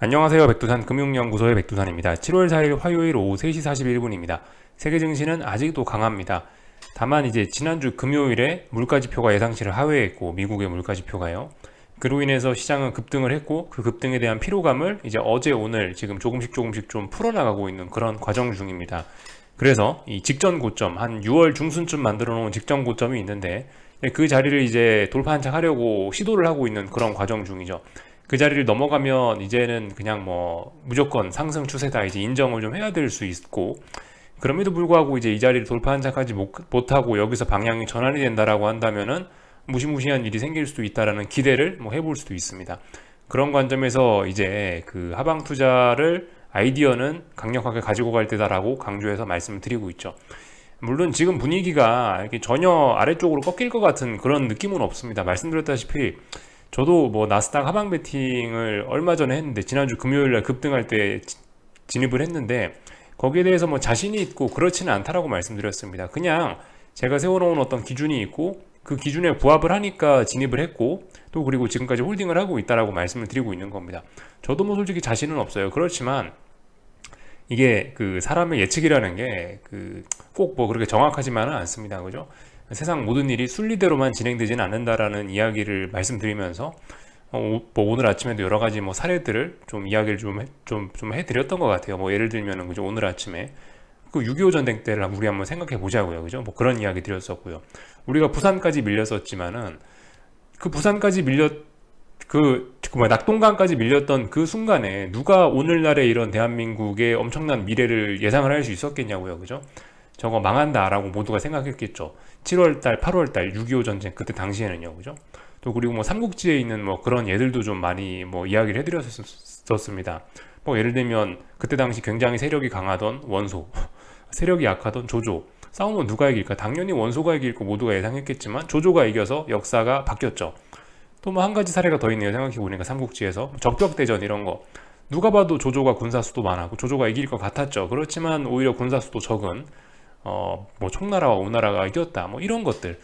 안녕하세요. 백두산 금융연구소의 백두산입니다. 7월 4일 화요일 오후 3시 41분입니다. 세계 증시는 아직도 강합니다. 다만 이제 지난주 금요일에 물가지표가 예상치를 하회했고 미국의 물가지표가요. 그로 인해서 시장은 급등을 했고 그 급등에 대한 피로감을 이제 어제 오늘 지금 조금씩 조금씩 좀 풀어나가고 있는 그런 과정 중입니다. 그래서 이 직전 고점 한 6월 중순쯤 만들어 놓은 직전 고점이 있는데 그 자리를 이제 돌파 한착 하려고 시도를 하고 있는 그런 과정 중이죠. 그 자리를 넘어가면 이제는 그냥 뭐 무조건 상승 추세다 이제 인정을 좀 해야 될 수 있고 그럼에도 불구하고 이제 이 자리를 돌파 한착하지 못하고 여기서 방향이 전환이 된다라고 한다면은 무시무시한 일이 생길 수도 있다라는 기대를 뭐 해볼 수도 있습니다. 그런 관점에서 이제 그 하방 투자를 아이디어는 강력하게 가지고 갈 때다라고 강조해서 말씀을 드리고 있죠. 물론 지금 분위기가 전혀 아래쪽으로 꺾일 것 같은 그런 느낌은 없습니다. 말씀드렸다시피 저도 뭐 나스닥 하방 베팅을 얼마 전에 했는데 지난주 금요일 날 급등할 때 진입을 했는데 거기에 대해서 뭐 자신이 있고 그렇지는 않다라고 말씀드렸습니다. 그냥 제가 세워놓은 어떤 기준이 있고 그 기준에 부합을 하니까 진입을 했고 또 그리고 지금까지 홀딩을 하고 있다라고 말씀을 드리고 있는 겁니다. 저도 뭐 솔직히 자신은 없어요. 그렇지만 이게 그 사람의 예측이라는 게 그 꼭 뭐 그렇게 정확하지만은 않습니다. 그죠? 세상 모든 일이 순리대로만 진행되지는 않는다라는 이야기를 말씀드리면서 어, 뭐 오늘 아침에도 여러 가지 뭐 사례들을 좀 이야기를 좀, 좀, 좀 해드렸던 것 같아요. 뭐 예를 들면은 그죠. 오늘 아침에 그 6.25 전쟁 때를 우리 한번 생각해 보자고요. 그죠. 뭐 그런 이야기 드렸었고요. 우리가 부산까지 밀렸었지만은 그 부산까지 밀렸 그, 그 뭐, 낙동강까지 밀렸던 그 순간에 누가 오늘날의 이런 대한민국의 엄청난 미래를 예상을 할 수 있었겠냐고요. 그죠? 저거 망한다라고 모두가 생각했겠죠. 7월달, 8월달 6.25 전쟁 그때 당시에는요, 그죠? 또 그리고 뭐 삼국지에 있는 뭐 그런 예들도 좀 많이 뭐 이야기를 해드렸었습니다. 뭐 예를 들면 그때 당시 굉장히 세력이 강하던 원소, 세력이 약하던 조조. 싸우면 누가 이길까? 당연히 원소가 이길 거 모두가 예상했겠지만 조조가 이겨서 역사가 바뀌었죠. 또 뭐 한 가지 사례가 더 있네요. 생각해 보니까 삼국지에서 적벽대전 이런 거. 누가 봐도 조조가 군사 수도 많았고 조조가 이길 것 같았죠. 그렇지만 오히려 군사 수도 적은 어, 뭐 총나라와 오나라가 이겼다. 뭐 이런 것들.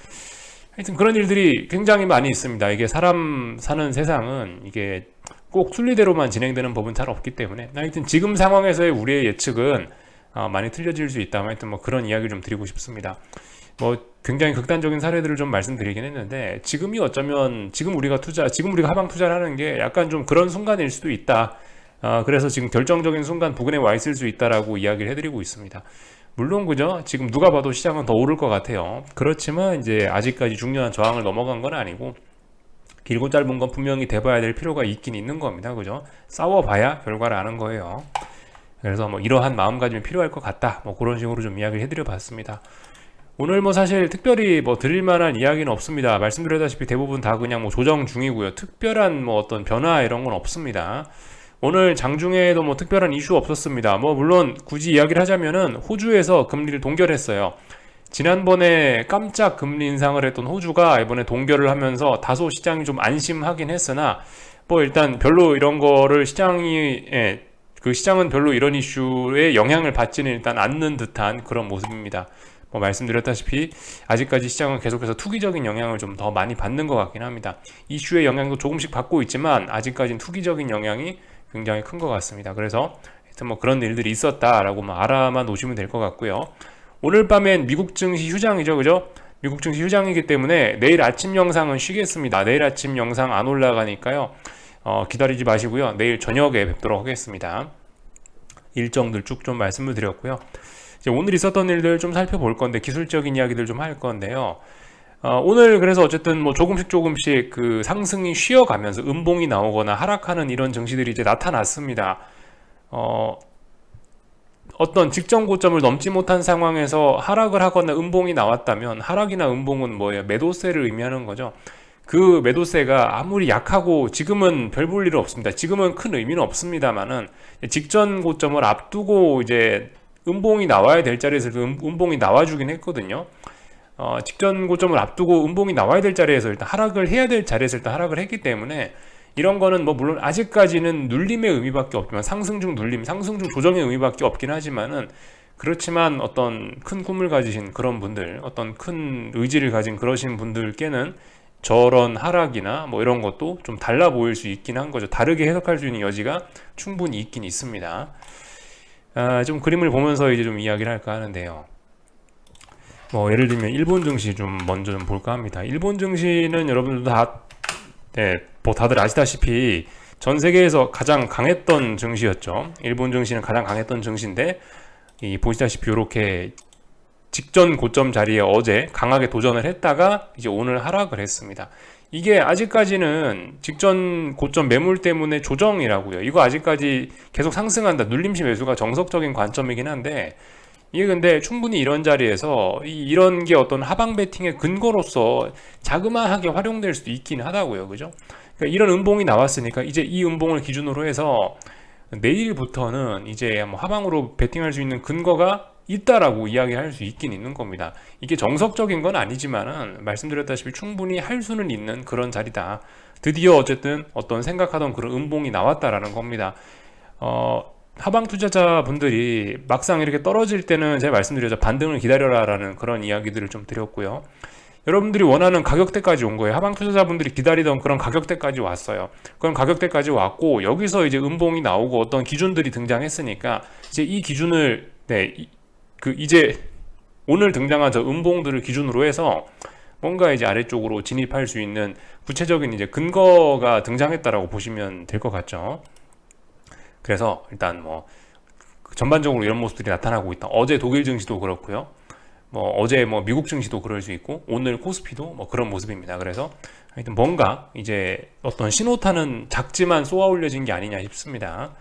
하여튼 그런 일들이 굉장히 많이 있습니다. 이게 사람 사는 세상은 이게 꼭 순리대로만 진행되는 법은 잘 없기 때문에 하여튼 지금 상황에서의 우리의 예측은 어, 많이 틀려질 수 있다. 하여튼 뭐 그런 이야기를 좀 드리고 싶습니다. 뭐 굉장히 극단적인 사례들을 좀 말씀드리긴 했는데 지금이 어쩌면 지금 우리가 투자, 지금 우리가 하방 투자를 하는 게 약간 좀 그런 순간일 수도 있다. 어, 그래서 지금 결정적인 순간 부근에 와 있을 수 있다라고 이야기를 해드리고 있습니다. 물론 그죠? 지금 누가 봐도 시장은 더 오를 것 같아요. 그렇지만 이제 아직까지 중요한 저항을 넘어간 건 아니고 길고 짧은 건 분명히 돼봐야 될 필요가 있긴 있는 겁니다. 그죠? 싸워봐야 결과를 아는 거예요. 그래서 뭐 이러한 마음가짐이 필요할 것 같다. 뭐 그런 식으로 좀 이야기를 해드려 봤습니다. 오늘 뭐 사실 특별히 뭐 드릴 만한 이야기는 없습니다. 말씀드렸다시피 대부분 다 그냥 뭐 조정 중이고요. 특별한 뭐 어떤 변화 이런 건 없습니다. 오늘 장중에도 뭐 특별한 이슈 없었습니다. 뭐 물론 굳이 이야기를 하자면은 호주에서 금리를 동결했어요. 지난번에 깜짝 금리 인상을 했던 호주가 이번에 동결을 하면서 다소 시장이 좀 안심하긴 했으나 뭐 일단 별로 이런 거를 시장이 예, 그 시장은 별로 이런 이슈에 영향을 받지는 일단 않는 듯한 그런 모습입니다. 뭐 말씀드렸다시피 아직까지 시장은 계속해서 투기적인 영향을 좀 더 많이 받는 것 같긴 합니다. 이슈의 영향도 조금씩 받고 있지만 아직까지는 투기적인 영향이 굉장히 큰 것 같습니다. 그래서 하여튼 뭐 그런 일들이 있었다라고 뭐 알아만 놓으시면 될 것 같고요. 오늘 밤엔 미국 증시 휴장이죠, 그죠? 미국 증시 휴장이기 때문에 내일 아침 영상은 쉬겠습니다. 내일 아침 영상 안 올라가니까요. 어, 기다리지 마시고요. 내일 저녁에 뵙도록 하겠습니다. 일정들 쭉 좀 말씀을 드렸고요. 이제 오늘 있었던 일들 좀 살펴볼 건데 기술적인 이야기들 좀 할 건데요. 어, 오늘 그래서 어쨌든 뭐 조금씩 조금씩 그 상승이 쉬어가면서 음봉이 나오거나 하락하는 이런 증시들이 이제 나타났습니다. 어, 어떤 직전 고점을 넘지 못한 상황에서 하락을 하거나 음봉이 나왔다면 하락이나 음봉은 뭐예요? 매도세를 의미하는 거죠. 그 매도세가 아무리 약하고 지금은 별 볼 일은 없습니다. 지금은 큰 의미는 없습니다만은 직전 고점을 앞두고 이제 음봉이 나와야 될 자리에서 음, 음봉이 나와주긴 했거든요. 어, 직전 고점을 앞두고 음봉이 나와야 될 자리에서 일단 하락을 해야 될 자리에서 일단 하락을 했기 때문에 이런 거는 뭐 물론 아직까지는 눌림의 의미밖에 없지만 상승 중 눌림, 상승 중 조정의 의미밖에 없긴 하지만은 그렇지만 어떤 큰 꿈을 가지신 그런 분들, 어떤 큰 의지를 가진 그러신 분들께는 저런 하락이나 뭐 이런 것도 좀 달라 보일 수 있긴 한 거죠. 다르게 해석할 수 있는 여지가 충분히 있긴 있습니다. 아, 좀 그림을 보면서 이제 좀 이야기를 할까 하는데요. 뭐 예를 들면 일본 증시 좀 먼저 좀 볼까 합니다. 일본 증시는 여러분들도 다, 네, 뭐 다들 아시다시피 전 세계에서 가장 강했던 증시였죠. 일본 증시는 가장 강했던 증시인데 이 보시다시피 이렇게 직전 고점 자리에 어제 강하게 도전을 했다가 이제 오늘 하락을 했습니다. 이게 아직까지는 직전 고점 매물 때문에 조정이라고요. 이거 아직까지 계속 상승한다. 눌림시 매수가 정석적인 관점이긴 한데 이게 근데 충분히 이런 자리에서 이, 런게 어떤 하방 베팅의 근거로서 자그마하게 활용될 수도 있긴 하다고요. 그죠? 그러니까 이런 음봉이 나왔으니까 이제 이 음봉을 기준으로 해서 내일부터는 이제 뭐 하방으로 베팅할 수 있는 근거가 있다라고 이야기할 수 있긴 있는 겁니다. 이게 정석적인 건 아니지만은 말씀드렸다시피 충분히 할 수는 있는 그런 자리다. 드디어 어쨌든 어떤 생각하던 그런 음봉이 나왔다라는 겁니다. 어, 하방 투자자분들이 막상 이렇게 떨어질 때는 제가 말씀드렸죠. 반등을 기다려라라는 그런 이야기들을 좀 드렸고요. 여러분들이 원하는 가격대까지 온 거예요. 하방 투자자분들이 기다리던 그런 가격대까지 왔어요. 그런 가격대까지 왔고 여기서 이제 음봉이 나오고 어떤 기준들이 등장했으니까 이제 이 기준을 네, 그 이제 오늘 등장한 저 음봉들을 기준으로 해서 뭔가 이제 아래쪽으로 진입할 수 있는 구체적인 이제 근거가 등장했다라고 보시면 될 것 같죠. 그래서 일단 뭐 전반적으로 이런 모습들이 나타나고 있다. 어제 독일 증시도 그렇고요. 뭐 어제 뭐 미국 증시도 그럴 수 있고 오늘 코스피도 뭐 그런 모습입니다. 그래서 하여튼 뭔가 이제 어떤 신호탄은 작지만 쏘아 올려진 게 아니냐 싶습니다.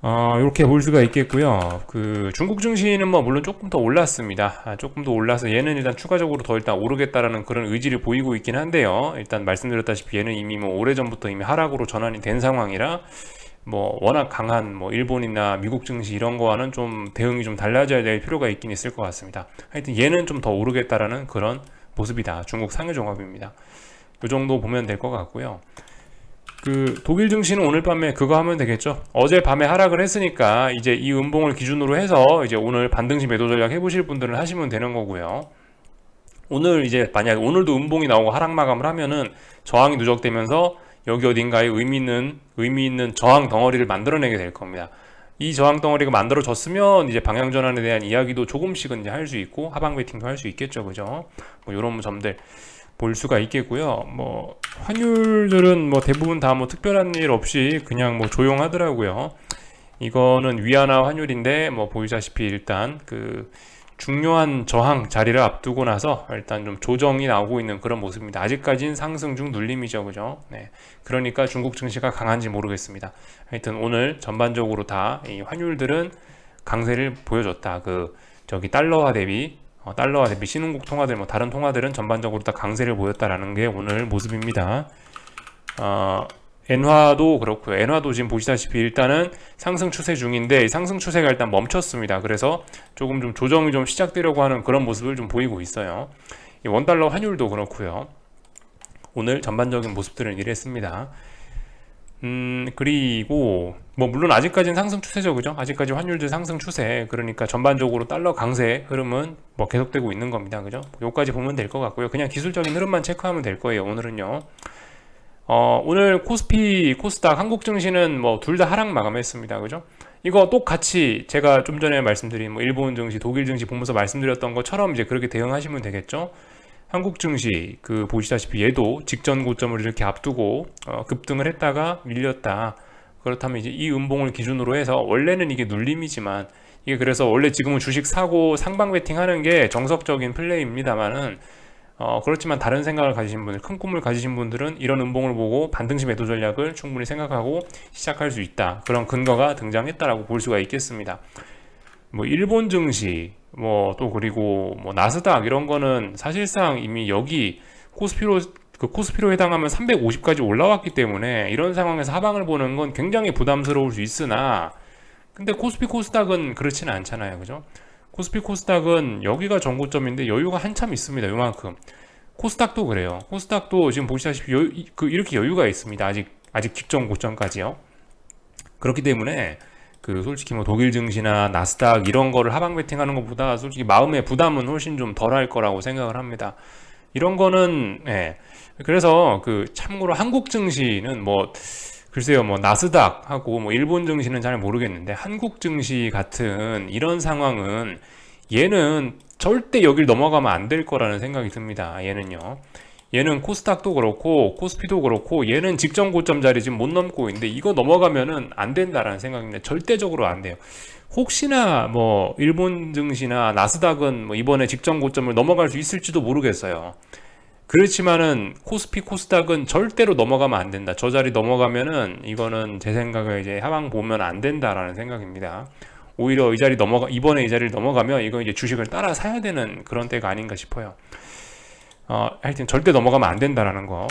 어, 이렇게 볼 수가 있겠고요. 그 중국 증시는 뭐 물론 조금 더 올랐습니다. 아, 조금 더 올라서 얘는 일단 추가적으로 더 일단 오르겠다라는 그런 의지를 보이고 있긴 한데요. 일단 말씀드렸다시피 얘는 이미 뭐 오래 전부터 이미 하락으로 전환이 된 상황이라 뭐 워낙 강한 뭐 일본이나 미국 증시 이런 거와는 좀 대응이 좀 달라져야 될 필요가 있긴 있을 것 같습니다. 하여튼 얘는 좀 더 오르겠다라는 그런 모습이다. 중국 상해 종합입니다. 이 정도 보면 될 것 같고요. 그 독일 증시는 오늘 밤에 그거 하면 되겠죠. 어제 밤에 하락을 했으니까 이제 이 음봉을 기준으로 해서 이제 오늘 반등시 매도 전략 해보실 분들은 하시면 되는 거고요. 오늘 이제 만약 오늘도 음봉이 나오고 하락 마감을 하면은 저항이 누적되면서 여기 어딘가에 의미 있는 의미 있는 저항 덩어리를 만들어내게 될 겁니다. 이 저항 덩어리가 만들어졌으면 이제 방향 전환에 대한 이야기도 조금씩은 이제 할 수 있고 하방 베팅도 할 수 있겠죠, 그죠? 뭐 이런 점들 볼 수가 있겠고요. 뭐 환율들은 뭐 대부분 다 뭐 특별한 일 없이 그냥 뭐 조용하더라고요. 이거는 위안화 환율인데 뭐 보이다시피 일단 그 중요한 저항 자리를 앞두고 나서 일단 좀 조정이 나오고 있는 그런 모습입니다. 아직까지는 상승 중 눌림이죠, 그죠? 네. 그러니까 중국 증시가 강한지 모르겠습니다. 하여튼 오늘 전반적으로 다 이 환율들은 강세를 보여줬다. 그 저기 달러화 대비 어, 달러와 대비 신흥국 통화들 뭐 다른 통화들은 전반적으로 다 강세를 보였다라는 게 오늘 모습입니다. 어, 엔화도 그렇고요. 엔화도 지금 보시다시피 일단은 상승 추세 중인데 상승 추세가 일단 멈췄습니다. 그래서 조금 좀 조정이 좀 시작되려고 하는 그런 모습을 좀 보이고 있어요. 원달러 환율도 그렇고요. 오늘 전반적인 모습들은 이랬습니다. 음, 그리고, 뭐, 물론 아직까지는 상승 추세죠, 그죠? 아직까지 환율도 상승 추세. 그러니까 전반적으로 달러 강세 흐름은 뭐 계속되고 있는 겁니다, 그죠? 요까지 보면 될 것 같고요. 그냥 기술적인 흐름만 체크하면 될 거예요, 오늘은요. 어, 오늘 코스피, 코스닥, 한국 증시는 뭐 둘 다 하락 마감했습니다, 그죠? 이거 똑같이 제가 좀 전에 말씀드린 뭐 일본 증시, 독일 증시 보면서 말씀드렸던 것처럼 이제 그렇게 대응하시면 되겠죠? 한국 증시 그 보시다시피 얘도 직전 고점을 이렇게 앞두고 어, 급등을 했다가 밀렸다. 그렇다면 이제 이 음봉을 기준으로 해서 원래는 이게 눌림이지만 이게 그래서 원래 지금은 주식 사고 상방 베팅하는 게 정석적인 플레이입니다만은 어, 그렇지만 다른 생각을 가지신 분들, 큰 꿈을 가지신 분들은 이런 음봉을 보고 반등시 매도 전략을 충분히 생각하고 시작할 수 있다. 그런 근거가 등장했다라고 볼 수가 있겠습니다. 뭐 일본 증시 뭐 또 그리고 뭐 나스닥 이런 거는 사실상 이미 여기 코스피로 그 코스피로 해당하면 350까지 올라왔기 때문에 이런 상황에서 하방을 보는 건 굉장히 부담스러울 수 있으나 근데 코스피 코스닥은 그렇지는 않잖아요. 그죠? 코스피 코스닥은 여기가 전고점인데 여유가 한참 있습니다. 요만큼. 코스닥도 그래요. 코스닥도 지금 보시다시피 여, 그 이렇게 여유가 있습니다. 아직 아직 직전 고점까지요. 그렇기 때문에 그 솔직히 뭐 독일 증시나 나스닥 이런 거를 하방 베팅하는 것보다 솔직히 마음의 부담은 훨씬 좀 덜할 거라고 생각을 합니다. 이런 거는 예. 그래서 그 참고로 한국 증시는 뭐 글쎄요 뭐 나스닥하고 뭐 일본 증시는 잘 모르겠는데 한국 증시 같은 이런 상황은 얘는 절대 여길 넘어가면 안 될 거라는 생각이 듭니다. 얘는요. 얘는 코스닥도 그렇고 코스피도 그렇고 얘는 직전 고점 자리 지금 못 넘고 있는데 이거 넘어가면은 안 된다라는 생각입니다. 절대적으로 안 돼요. 혹시나 뭐 일본 증시나 나스닥은 뭐 이번에 직전 고점을 넘어갈 수 있을지도 모르겠어요. 그렇지만은 코스피 코스닥은 절대로 넘어가면 안 된다. 저 자리 넘어가면은 이거는 제 생각에 이제 하방 보면 안 된다라는 생각입니다. 오히려 이 자리 넘어가 이번에 이 자리를 넘어가면 이거 이제 주식을 따라 사야 되는 그런 때가 아닌가 싶어요. 어, 하여튼 절대 넘어가면 안 된다라는 거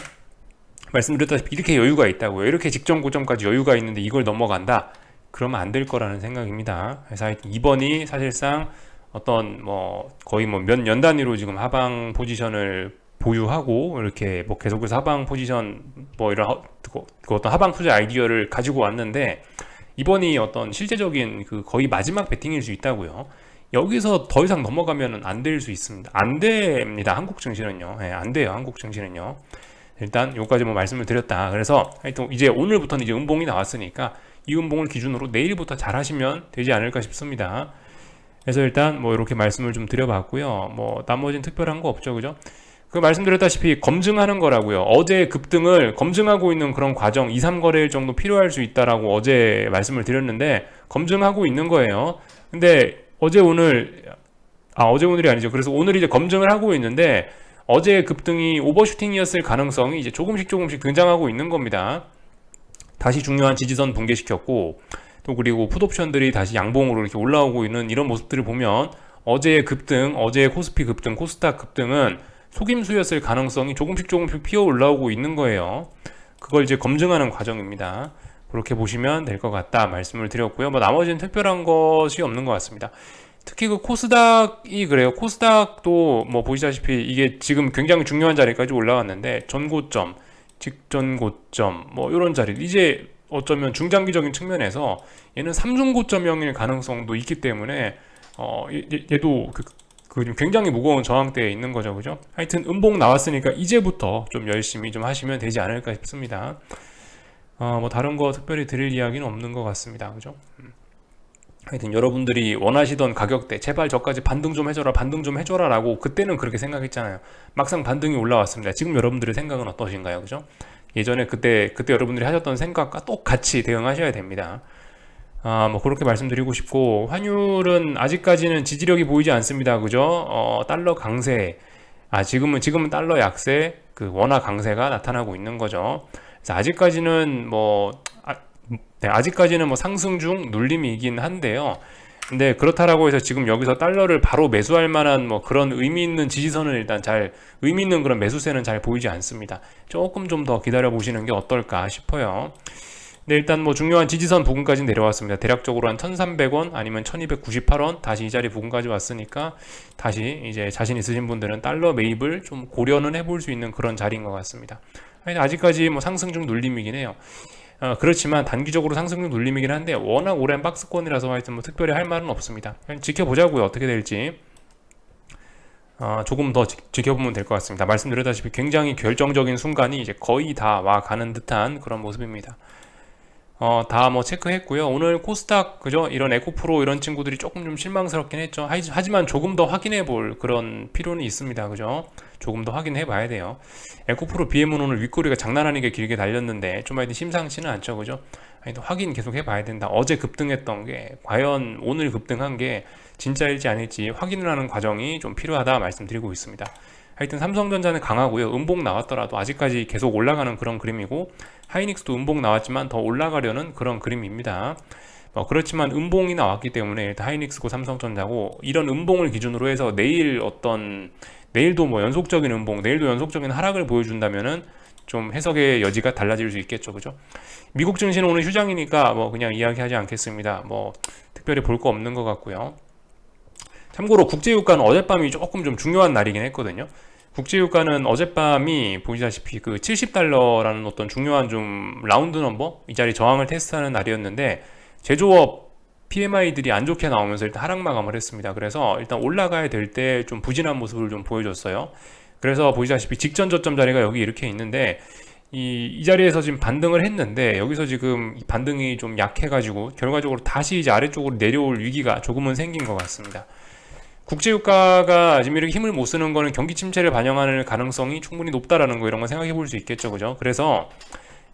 말씀드렸다시피 이렇게 여유가 있다고요. 이렇게 직전 고점까지 여유가 있는데 이걸 넘어간다. 그러면 안 될 거라는 생각입니다. 그래서 하여튼 2번이 사실상 어떤 뭐 거의 뭐 몇 년 단위로 지금 하방 포지션을 보유하고 이렇게 뭐 계속해서 하방 포지션 뭐 이런 하, 그, 그 어떤 하방 투자 아이디어를 가지고 왔는데 이번이 어떤 실제적인 그 거의 마지막 배팅일 수 있다고요. 여기서 더 이상 넘어가면 안 될 수 있습니다. 안 됩니다. 한국 증시는요. 네, 안 돼요. 한국 증시는요. 일단 여기까지 뭐 말씀을 드렸다. 그래서 하여튼 이제 오늘부터는 이제 음봉이 나왔으니까 이 음봉을 기준으로 내일부터 잘 하시면 되지 않을까 싶습니다. 그래서 일단 뭐 이렇게 말씀을 좀 드려봤고요. 뭐 나머지는 특별한 거 없죠, 그죠? 그 말씀드렸다시피 검증하는 거라고요. 어제 급등을 검증하고 있는 그런 과정 2, 3거래일 정도 필요할 수 있다라고 어제 말씀을 드렸는데 검증하고 있는 거예요. 근데 어제 오늘 아 어제 오늘이 아니죠. 그래서 오늘 이제 검증을 하고 있는데 어제 급등이 오버슈팅이었을 가능성이 이제 조금씩 조금씩 등장하고 있는 겁니다. 다시 중요한 지지선 붕괴시켰고 또 그리고 풋옵션들이 다시 양봉으로 이렇게 올라오고 있는 이런 모습들을 보면 어제의 급등, 어제의 코스피 급등, 코스닥 급등은 속임수였을 가능성이 조금씩 조금씩 피어 올라오고 있는 거예요. 그걸 이제 검증하는 과정입니다. 그렇게 보시면 될 것 같다 말씀을 드렸고요. 뭐 나머지는 특별한 것이 없는 것 같습니다. 특히 그 코스닥이 그래요. 코스닥도 뭐 보시다시피 이게 지금 굉장히 중요한 자리까지 올라왔는데 전고점, 직전 고점 뭐 이런 자리 이제 어쩌면 중장기적인 측면에서 얘는 삼중 고점형일 가능성도 있기 때문에 어 얘도 그, 그 굉장히 무거운 저항대에 있는 거죠, 그죠? 하여튼 음봉 나왔으니까 이제부터 좀 열심히 좀 하시면 되지 않을까 싶습니다. 어, 뭐 다른 거 특별히 드릴 이야기는 없는 것 같습니다. 그죠? 음. 하여튼 여러분들이 원하시던 가격대 제발 저까지 반등 좀 해줘라 반등 좀 해줘라 라고 그때는 그렇게 생각했잖아요 막상 반등이 올라왔습니다 지금 여러분들의 생각은 어떠신가요 그죠 예전에 그때 그때 여러분들이 하셨던 생각과 똑같이 대응하셔야 됩니다 아 뭐 그렇게 말씀드리고 싶고 환율은 아직까지는 지지력이 보이지 않습니다 그죠 어 달러 강세 아 지금은 지금은 달러 약세 그 원화 강세가 나타나고 있는 거죠 아직까지는 뭐 아, 네, 아직까지는 뭐 상승 중 눌림이긴 한데요. 근데 그렇다라고 해서 지금 여기서 달러를 바로 매수할 만한 뭐 그런 의미 있는 지지선은 일단 잘 의미 있는 그런 매수세는 잘 보이지 않습니다. 조금 좀 더 기다려 보시는 게 어떨까 싶어요. 네, 일단 뭐 중요한 지지선 부근까지 내려왔습니다. 대략적으로 한 1,300원 아니면 1,298원 다시 이 자리 부근까지 왔으니까 다시 이제 자신 있으신 분들은 달러 매입을 좀 고려는 해볼 수 있는 그런 자리인 것 같습니다. 아직까지 뭐 상승 중 눌림이긴 해요. 어, 그렇지만 단기적으로 상승 중 눌림이긴 한데 워낙 오랜 박스권이라서 하여튼 뭐 특별히 할 말은 없습니다. 지켜보자고요. 어떻게 될지. 어, 조금 더 지, 켜보면 될 것 같습니다. 말씀드렸다시피 굉장히 결정적인 순간이 이제 거의 다 와 가는 듯한 그런 모습입니다. 어, 다 뭐 체크했고요. 오늘 코스닥 그죠? 이런 에코프로 이런 친구들이 조금 좀 실망스럽긴 했죠. 하지만 조금 더 확인해 볼 그런 필요는 있습니다. 그죠? 조금 더 확인해 봐야 돼요. 에코프로 BM은 오늘 윗꼬리가 장난 아니게 길게 달렸는데 좀 하여튼 심상치는 않죠. 그죠? 하여튼 확인 계속 해 봐야 된다. 어제 급등했던 게 과연 오늘 급등한 게 진짜일지 아닐지 확인을 하는 과정이 좀 필요하다 말씀드리고 있습니다. 하여튼 삼성전자는 강하고요. 음봉 나왔더라도 아직까지 계속 올라가는 그런 그림이고 하이닉스도 음봉 나왔지만 더 올라가려는 그런 그림입니다. 어, 그렇지만 음봉이 나왔기 때문에 일단 하이닉스고 삼성전자고 이런 음봉을 기준으로 해서 내일 어떤 내일도 뭐 연속적인 음봉, 내일도 연속적인 하락을 보여준다면은 좀 해석의 여지가 달라질 수 있겠죠, 그죠? 미국 증시는 오늘 휴장이니까 뭐 그냥 이야기하지 않겠습니다. 뭐 특별히 볼 거 없는 것 같고요. 참고로 국제유가는 어젯밤이 조금 좀 중요한 날이긴 했거든요. 국제유가는 어젯밤이 보시다시피 그 70달러라는 어떤 중요한 좀 라운드 넘버 이 자리 저항을 테스트하는 날이었는데 제조업 PMI들이 안 좋게 나오면서 일단 하락 마감을 했습니다. 그래서 일단 올라가야 될 때 좀 부진한 모습을 좀 보여줬어요. 그래서 보시다시피 직전 저점 자리가 여기 이렇게 있는데 이, 이 자리에서 지금 반등을 했는데 여기서 지금 이 반등이 좀 약해가지고 결과적으로 다시 이제 아래쪽으로 내려올 위기가 조금은 생긴 것 같습니다. 국제유가가 지금 이렇게 힘을 못 쓰는 거는 경기 침체를 반영하는 가능성이 충분히 높다라는 거 이런 거 생각해 볼 수 있겠죠, 그죠? 그래서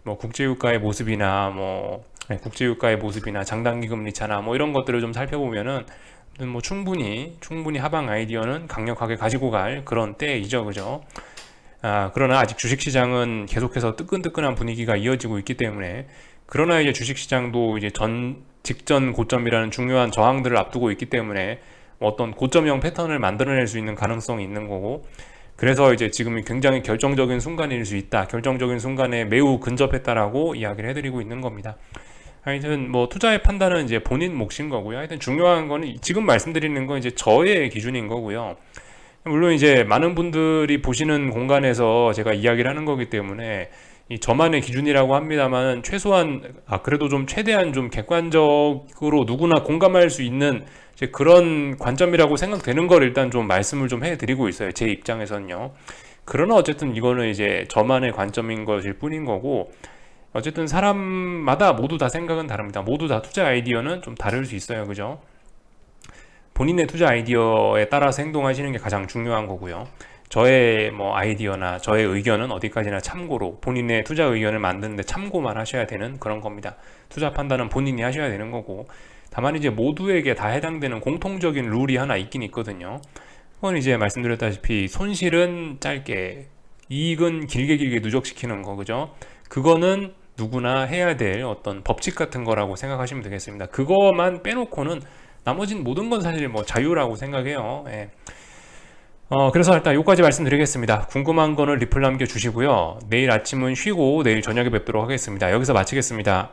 뭐 국제유가의 모습이나 뭐 네, 국제유가의 모습이나 장단기 금리 차나 뭐 이런 것들을 좀 살펴보면은 뭐 충분히 충분히 하방 아이디어는 강력하게 가지고 갈 그런 때이죠, 그죠? 아, 그러나 아직 주식시장은 계속해서 뜨끈뜨끈한 분위기가 이어지고 있기 때문에 그러나 이제 주식시장도 이제 전 직전 고점이라는 중요한 저항들을 앞두고 있기 때문에 어떤 고점형 패턴을 만들어낼 수 있는 가능성이 있는 거고 그래서 이제 지금 굉장히 결정적인 순간일 수 있다. 결정적인 순간에 매우 근접했다라고 이야기를 해드리고 있는 겁니다. 하여튼 뭐 투자의 판단은 이제 본인 몫인 거고요. 하여튼 중요한 거는 지금 말씀드리는 건 이제 저의 기준인 거고요. 물론 이제 많은 분들이 보시는 공간에서 제가 이야기를 하는 거기 때문에 이 저만의 기준이라고 합니다만 최소한 아 그래도 좀 최대한 좀 객관적으로 누구나 공감할 수 있는 이제 그런 관점이라고 생각되는 걸 일단 좀 말씀을 좀 해드리고 있어요. 제 입장에서는요. 그러나 어쨌든 이거는 이제 저만의 관점인 것일 뿐인 거고 어쨌든 사람마다 모두 다 생각은 다릅니다. 모두 다 투자 아이디어는 좀 다를 수 있어요. 그죠? 본인의 투자 아이디어에 따라서 행동하시는 게 가장 중요한 거고요. 저의 뭐 아이디어나 저의 의견은 어디까지나 참고로 본인의 투자 의견을 만드는데 참고만 하셔야 되는 그런 겁니다. 투자 판단은 본인이 하셔야 되는 거고 다만 이제 모두에게 다 해당되는 공통적인 룰이 하나 있긴 있거든요. 그건 이제 말씀드렸다시피 손실은 짧게 이익은 길게 길게 누적시키는 거 그죠? 그거는 누구나 해야 될 어떤 법칙 같은 거라고 생각하시면 되겠습니다. 그거만 빼놓고는 나머진 모든 건 사실 뭐 자유라고 생각해요. 예. 어, 그래서 일단 여기까지 말씀드리겠습니다. 궁금한 거는 리플 남겨주시고요. 내일 아침은 쉬고 내일 저녁에 뵙도록 하겠습니다. 여기서 마치겠습니다.